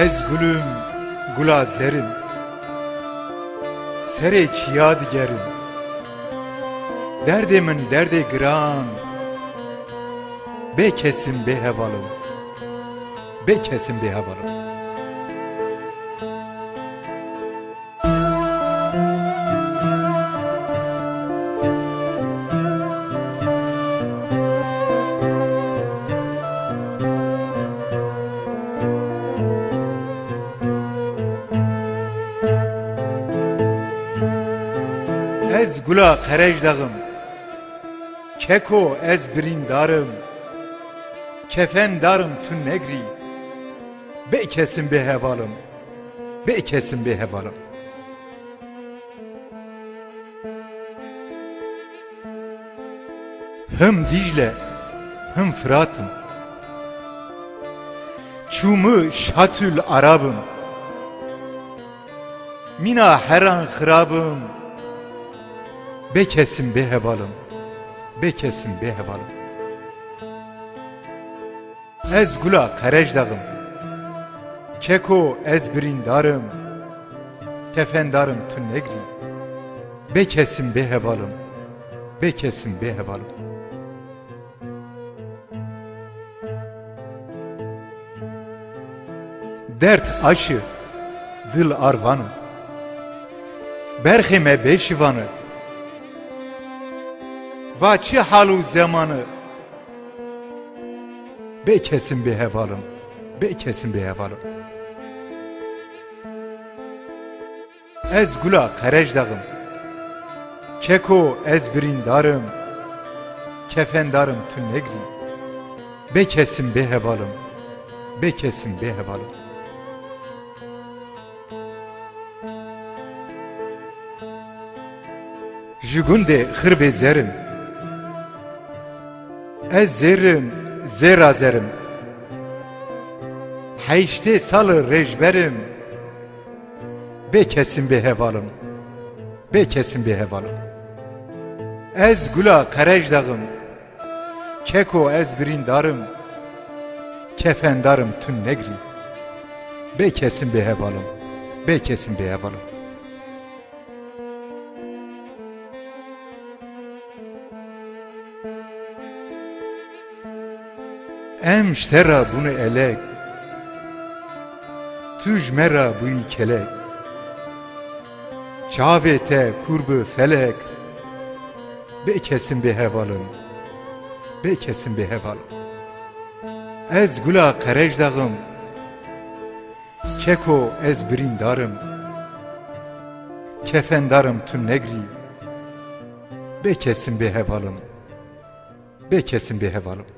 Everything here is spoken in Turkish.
Ez gülüm gula zerim. Sere çiya digerim Derdimin derde gran Be kesim be hevalım Ez gula dağım, Keko ez birindarım Kefen darım tün negri Be kesin be hevalım Be kesin be hevalım. Hım Dicle Hım Fırat'ım Çumu şatül Arabım Mina heran hırabım Be kesin be hevalım. Be kesin be hevalım. Ez gula dağım, Keko ez birindarım. Kefendarım tün negri. Be kesin be hevalım. Be kesin be hevalım. Dert aşı Dıl arvanı Berhime beşivanı Va halu zamanı Be kesin bir hevalım Be kesin bir hevalım. Ez gula dağım, Keko ez birindarım Kefendarım tün negri. Be kesin be hevalım Be kesin be hevalım. Jugunde hırbe zerim Ez zerim, zera zerim Hayşte salı rejberim. Be kesin bir hevalım. Be kesin bir hevalım. Ez gula dağım, Keko ez birindarım Kefendarım tün negri Be kesin bir hevalım. Be kesin bir hevalım Emştera bunu elek Tüjmera bu kelek Çavete kurbu felek Be kesin bir hevalım Be kesin bir hevalım Ez gula dağım, Keko ez birindarım Kefendarım tüm negri. Be kesin bir hevalım Be kesin bir hevalım